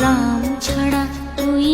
রাম ছাড়া তুই